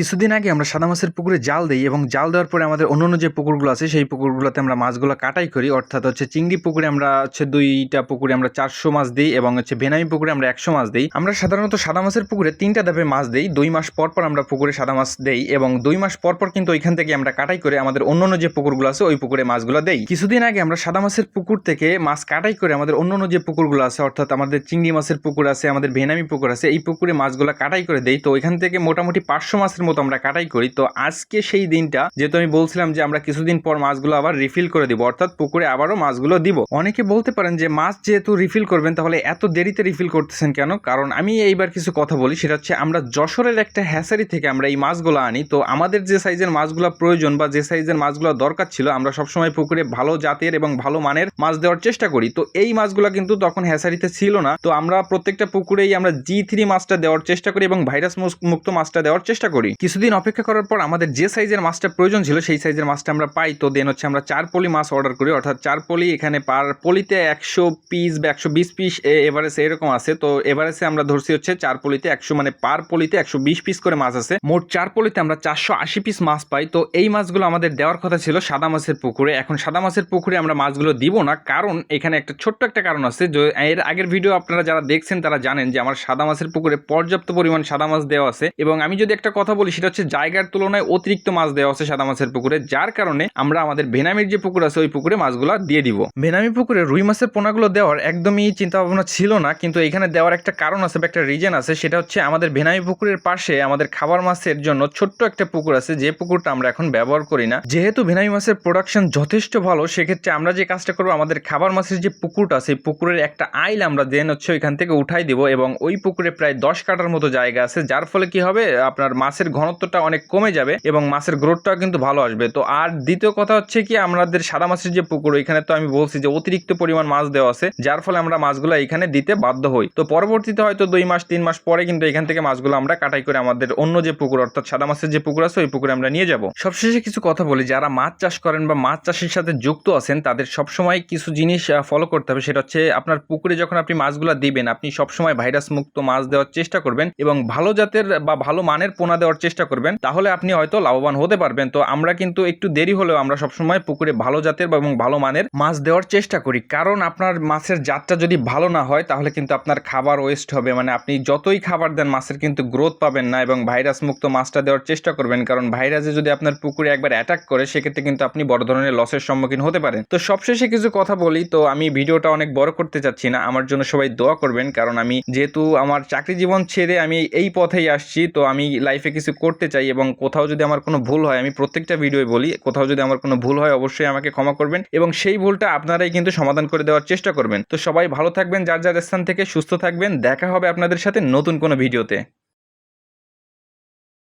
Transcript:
কিছুদিন আগে আমরা সাদা মাছের পুকুরে জাল দিই এবং জাল দেওয়ার পরে আমাদের অন্যান্য যে পুকুরগুলো আছে, সেই পুকুরগুলোতে আমরা মাছগুলো কাটাই করি। অর্থাৎ হচ্ছে চিংড়ি পুকুরে আমরা হচ্ছে দুইটা পুকুরে আমরা চারশো মাছ দিই এবং হচ্ছে ভেনামি পুকুরে আমরা একশো মাছ দিই। আমরা সাধারণত সাদা মাছের পুকুরে তিনটা ধাপে মাছ দিই। দুই মাস পর পর আমরা পুকুরে সাদা মাছ দেই এবং দুই মাস পর পর কিন্তু ওইখান থেকে আমরা কাটাই করে আমাদের অন্যান্য যে পুকুরগুলো আছে, ওই পুকুরে মাছগুলো দেই। কিছুদিন আগে আমরা সাদা মাছের পুকুর থেকে মাছ কাটাই করে আমাদের অন্যান্য যে পুকুরগুলো আছে, অর্থাৎ আমাদের চিংড়ি মাছের পুকুর আছে, আমাদের ভেনামি পুকুর আছে, এই পুকুরে মাছগুলো কাটাই করে দেই। তো ওইখান থেকে মোটামুটি পাঁচশো মাছের মতো আমরা কাটাই করি। তো আজকে সেই দিনটা, যেহেতু আমি বলছিলাম যে আমরা কিছুদিন পর মাছগুলো আবার রিফিল করে দিব, অর্থাৎ পুকুরে আবারও মাছগুলো দিব। অনেকে বলতে পারেন যে মাছ যেহেতু রিফিল করবেন, তাহলে এত দেরিতে রিফিল করতেছেন কেন? কারণ আমি এইবার কিছু কথা বলি, সেটা হচ্ছে আমরা যশোরের একটা হ্যাসারি থেকে আমরা এই মাছগুলো আনি। তো আমাদের যে সাইজের মাছগুলো প্রয়োজন বা যে সাইজের মাছগুলো দরকার ছিল, আমরা সবসময় পুকুরে ভালো জাতের এবং ভালো মানের মাছ দেওয়ার চেষ্টা করি। তো এই মাছগুলো কিন্তু তখন হ্যাসারিতে ছিল না। তো আমরা প্রত্যেকটা পুকুরেই আমরা জি থ্রি মাছটা দেওয়ার চেষ্টা করি এবং ভাইরাস মুক্ত মাছটা দেওয়ার চেষ্টা করি। কিছুদিন অপেক্ষা করার পর আমাদের যে সাইজের মাছটা প্রয়োজন ছিল, সেই সাইজের মাছটা আমরা পাই। তো দেন হচ্ছে আমরা চার পলি মাছ অর্ডার করি। অর্থাৎ চার পলি এখানে পার পলিতে একশো পিস বা একশো বিশ পিস এভারেজ এরকম আছে। তো এভারেজে আমরা ধরছি হচ্ছে চার পলিতে একশো মানে পার পলিতে একশো বিশ পিস করে মাছ আছে। মোট চার পলিতে আমরা চারশো আশি পিস মাছ পাই। তো এই মাছগুলো আমাদের দেওয়ার কথা ছিল সাদা মাছের পুকুরে। এখন সাদা মাছের পুকুরে আমরা মাছগুলো দিব না। কারণ এখানে একটা ছোট্ট একটা কারণ আছে এর আগের ভিডিও আপনারা যারা দেখছেন তারা জানেন যে আমার সাদা মাছের পুকুরে পর্যাপ্ত পরিমাণ সাদা মাছ দেওয়া আছে। এবং আমি যদি একটা কথা বলি সেটা হচ্ছে জায়গার তুলনায় অতিরিক্ত মাছ দেওয়া আছে সাদা মাছের পুকুরে, যার কারণে আমরা আমাদের ভেনামির যে পুকুর আছে, ওই পুকুরে মাছগুলো দিয়ে দিব। ভেনামি পুকুরে রুই মাছের পোনাগুলো দেওয়ার একদমই চিন্তা ভাবনা ছিল না, কিন্তু এখানে দেওয়ার একটা কারণ আছে বা একটা রিজন আছে, সেটা হচ্ছে আমাদের ভেনামি পুকুরের পাশে আমাদের খাবার মাছের জন্য ছোট্ট একটা পুকুর আছে, যে পুকুরটা আমরা এখন ব্যবহার করি না। যেহেতু ভেনামি মাছের প্রোডাকশন যথেষ্ট ভালো, সেক্ষেত্রে আমরা যে কাজটা করব, আমাদের খাবার মাছের যে পুকুরটা, সেই পুকুরের একটা আইল আমরা দেন হচ্ছে ওইখান থেকে উঠাই দিব এবং ওই পুকুরে প্রায় দশ কাটার মতো জায়গা আছে, যার ফলে কি হবে, আপনার মাছের ঘনত্বটা অনেক কমে যাবে এবং মাছের গ্রোথটাও কিন্তু ভালো আসবে। তো আর দ্বিতীয় কথা হচ্ছে কি, আমাদের সাদা মাছের যে পুকুর এখানে তো আমি বলছি যে অতিরিক্ত পরিমাণ মাছ দেওয়া আছে, যার ফলে আমরা মাছগুলো এখানে দিতে বাধ্য হই। তো পরবর্তীতে হয়তো দুই মাস, তিন মাস পরে কিন্তু এখান থেকে মাছগুলো আমরা কাটাই করে আমাদের অন্য যে পুকুর, অর্থাৎ সাদা মাছের যে পুকুর আছে, ওই পুকুরে আমরা নিয়ে যাব। সবশেষে কিছু কথা বলি, যারা মাছ চাষ করেন বা মাছ চাষের সাথে যুক্ত আছেন, তাদের সবসময় কিছু জিনিস ফলো করতে হবে, সেটা হচ্ছে আপনার পুকুরে যখন আপনি মাছগুলো দিবেন, আপনি সবসময় ভাইরাস মুক্ত মাছ দেওয়ার চেষ্টা করবেন এবং ভালো জাতের বা ভালো মানের পোনা দেওয়ার চেষ্টা করবেন, তাহলে আপনি হয়তো লাভবান হতে পারবেন। তো আমরা কিন্তু একটু দেরি হলেও আমরা সবসময় পুকুরে ভালো জাতের এবং ভালো মানের মাছ দেওয়ার চেষ্টা করি। কারণ আপনার মাছের জাতটা যদি ভালো না হয়, তাহলে কিন্তু আপনার খাবার ওয়েস্ট হবে। মানে আপনি যতই খাবার দেন, মাছের কিন্তু গ্রোথ পাবেন না এবং ভাইরাস মুক্ত মাছটা দেওয়ার চেষ্টা করবেন। কারণ ভাইরাসে যদি আপনার পুকুরে একবার অ্যাটাক করে, সেক্ষেত্রে কিন্তু আপনি বড় ধরনের লসের সম্মুখীন হতে পারেন। তো সবশেষে কিছু কথা বলি। তো আমি ভিডিওটা অনেক বড় করতে চাচ্ছি না। আমার জন্য সবাই দোয়া করবেন। কারণ আমি যেহেতু আমার চাকরি জীবন ছেড়ে আমি এই পথেই আসছি। তো আমি লাইফে কিছু করতে চাই এবং কোথাও যদি আমার কোনো ভুল হয়, আমি প্রত্যেকটা ভিডিওয় বলি, কোথাও যদি আমার কোনো ভুল হয়, অবশ্যই আমাকে ক্ষমা করবেন এবং সেই ভুলটা আপনারাই কিন্তু সমাধান করে দেওয়ার চেষ্টা করবেন। তো সবাই ভালো থাকবেন, যার যার স্থান থেকে সুস্থ থাকবেন। দেখা হবে আপনাদের সাথে নতুন কোনো ভিডিওতে।